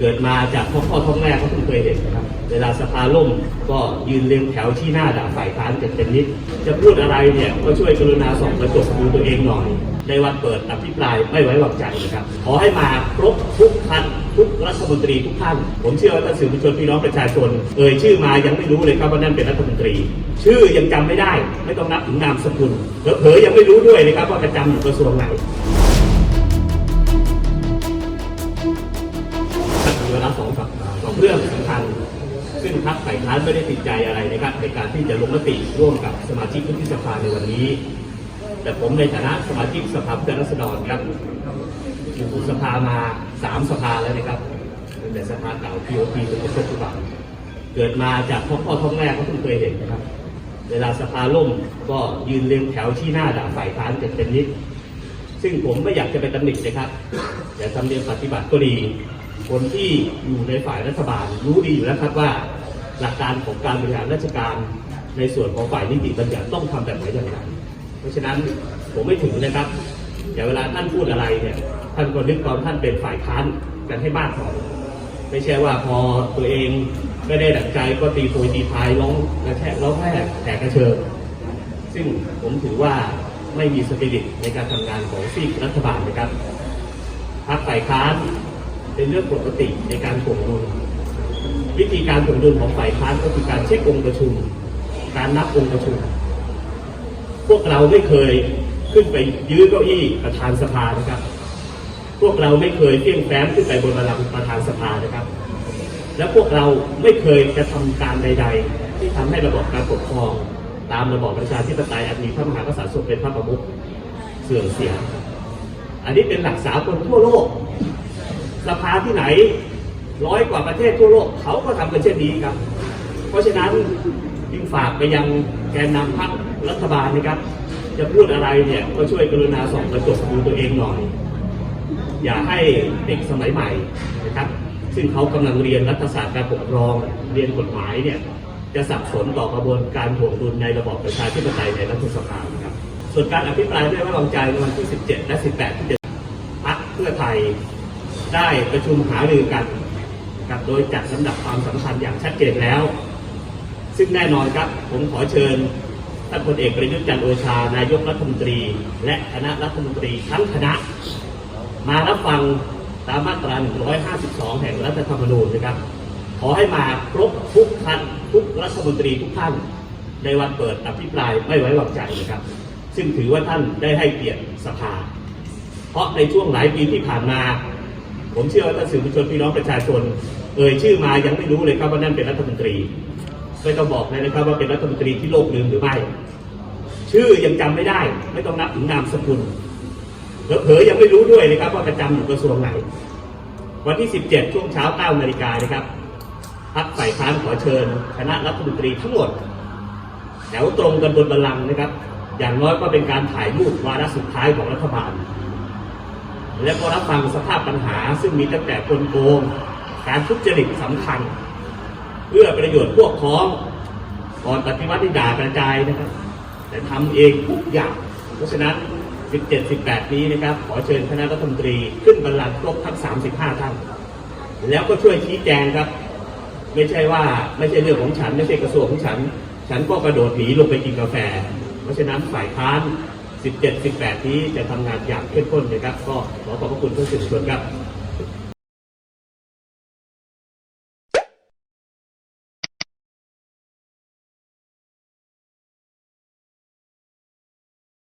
เกิดมาจากพ่อพ่อท้องแม่เขาเพิ่งเคยเห็นนะครับ เวลาสภาล่มก็ยืนเรียงแถวที่หน้าด่าฝ่ายค้านกันเป็นนิด จะพูดอะไรเนี่ยก็ช่วยกรุณาส่องกระจกดูตัวเองหน่อย ในวันเปิดอภิปรายไม่ไว้วางใจนะครับ ขอให้มาครบทุกท่านทุกรัฐมนตรีทุกท่าน ผมเชื่อว่าท่านสื่อมวลชนพี่น้องประชาชน เอ่ยชื่อมายังไม่รู้เลยครับว่านั่นเป็นรัฐมนตรี ชื่อยังจำไม่ได้ ไม่ต้องนับถึงนามสกุลเผลอๆยังไม่รู้ด้วยนะครับว่าประจำอยู่กระทรวงไหน รรคฝ่ายค้านไม่ได้ติดใจอะไรนะครับในการที่จะลงมติร่วมกับสมาชิกวุฒิสภาในวันนี้ แต่ผมในฐานะสมาชิกสภาผู้แทนราษฎรครับอยู่สภามาสามสภาแล้วนะครับตั้งแต่สภาเก่า POP จนถึงปัจจุบันเกิดมาจากพ่อพ่อท้องแม่เขาเพิ่งเคยเห็นนะครับ เวลาสภาล่มก็ยืนเรียงแถวที่หน้าด่าฝ่ายค้านกันเป็นนิด ซึ่งผมไม่อยากจะไปตำหนินะครับ แต่ทำเนียมปฏิบัติก็ดีคนที่อยู่ในฝ่ายรัฐบาลรู้ดีอยู่แล้วครับว่า หลักการของการบริหารราชการในส่วนของฝ่ายนิติบัญญัติต้องทำแบบไหนอย่างไร เพราะฉะนั้นผมไม่ถึงนะครับแต่าเวลาท่านพูดอะไรเนี่ยท่านก็นึกตอนท่านเป็นฝ่ายค้านกันให้มากพอไม่ใช่ว่าพอตัวเองไม่ได้ดักใจก็ตีโพยตีพายร้องกระแทกร้องแพ้แตกกระเชิงซึ่งผมถือว่าไม่มีสปิริตในการทำงานของซีกรัฐบาลนะครับพรรคฝ่ายค้านเป็นเรื่องปกติในการถ่วงดุล วิธีการถ่วงดุลของฝ่ายค้านก็คือการเช็คองค์ประชุม การนับองค์ประชุม พวกเราไม่เคยขึ้นไปยื้อเก้าอี้ประธานสภานะครับ พวกเราไม่เคยเพี้ยงแฟ้มขึ้นไปบนบัลลังก์ประธานสภานะครับ และพวกเราไม่เคยกระทำการใด ๆ ที่ทำให้ระบบการปกครอง ตามระบอบประชาธิปไตยอันมีพระมหากษัตริย์ทรงเป็นพระประมุขเสื่อมเสีย อันนี้เป็นหลักสากลทั่วโลก สภาที่ไหน ร้อยกว่าประเทศทั่วโลกเขาก็ทำกันเช่นนี้ครับ เพราะฉะนั้นจึงฝากไปยังแกนนำพรรครัฐบาลนะครับ จะพูดอะไรเนี่ยก็ช่วยกรุณาส่องกระจกดูตัวเองหน่อย อย่าให้เด็กสมัยใหม่นะครับ ซึ่งเขากำลังเรียนรัฐศาสตร์การปกครองเรียนกฎหมายเนี่ยจะสับสนต่อกระบวนการถ่วงดุลในระบอบประชาธิปไตยในรัฐสภาครับ ส่วนการอภิปรายไม่ไว้วางใจในวันที่ 17 และ 18ที่จะพรรคเพื่อไทยได้ประชุมหารือกัน นะครับโดยจัดลำดับความสำคัญอย่างชัดเจนแล้ว ซึ่งแน่นอนครับผมขอเชิญท่านพลเอกประยุทธ์จันทร์โอชา นายกรัฐมนตรี และคณะรัฐมนตรีทั้งคณะ มารับฟังตามมาตรา 152 แห่งรัฐธรรมนูญนะครับ ขอให้มาครบทุกท่านทุกรัฐมนตรีทุกท่านในวันเปิดอภิปรายไม่ไว้วางใจนะครับ ซึ่งถือว่าท่านได้ให้เกียรติสภา เพราะในช่วงหลายปีที่ผ่านมา ผมเชื่อว่าท่านสื่อมวลชนพี่น้องประชาชนเอ่ยชื่อมายังไม่รู้เลยครับว่านั่นเป็นรัฐมนตรีไม่ต้องบอกเลยนะครับว่าเป็นรัฐมนตรีที่โลกลืมหรือไม่ ชื่อยังจำไม่ได้ ไม่ต้องนับถึงนามสกุลเผลอยังไม่รู้ด้วยนะครับว่าประจำอยู่กระทรวงไหน วันที่ 17 ช่วงเช้า9นาฬิกานะครับพักฝ่ายค้านขอเชิญ คณะรัฐมนตรีทั้งหมดแถวตรงกันบนบัลลังก์นะครับ อย่างน้อยก็เป็นการถ่ายรูปวาระสุดท้ายของรัฐบาล และก็รับฟังสภาพปัญหา ซึ่งมีตั้งแต่คนโกงการทุจริตสำคัญ เพื่อประโยชน์พวกพ้องก่อนปฏิวัติด่ากระจายนะครับ แต่ทำเองทุกอย่าง เพราะฉะนั้น 17 18 นี้นะครับ ขอเชิญคณะรัฐมนตรีขึ้นบัลลังก์ครบทั้ง 35 ท่าน แล้วก็ช่วยชี้แจงครับ ไม่ใช่ว่าไม่ใช่เรื่องของฉัน ไม่ใช่กระทรวงของฉัน ฉันก็กระโดดหนีลงไปกินกาแฟ เพราะฉะนั้นฝ่ายค้าน 17 18 นี้จะทำงานอย่างเข้มข้นนะครับ ก็ขอขอบพระคุณทุกสื่อมวลชนครับ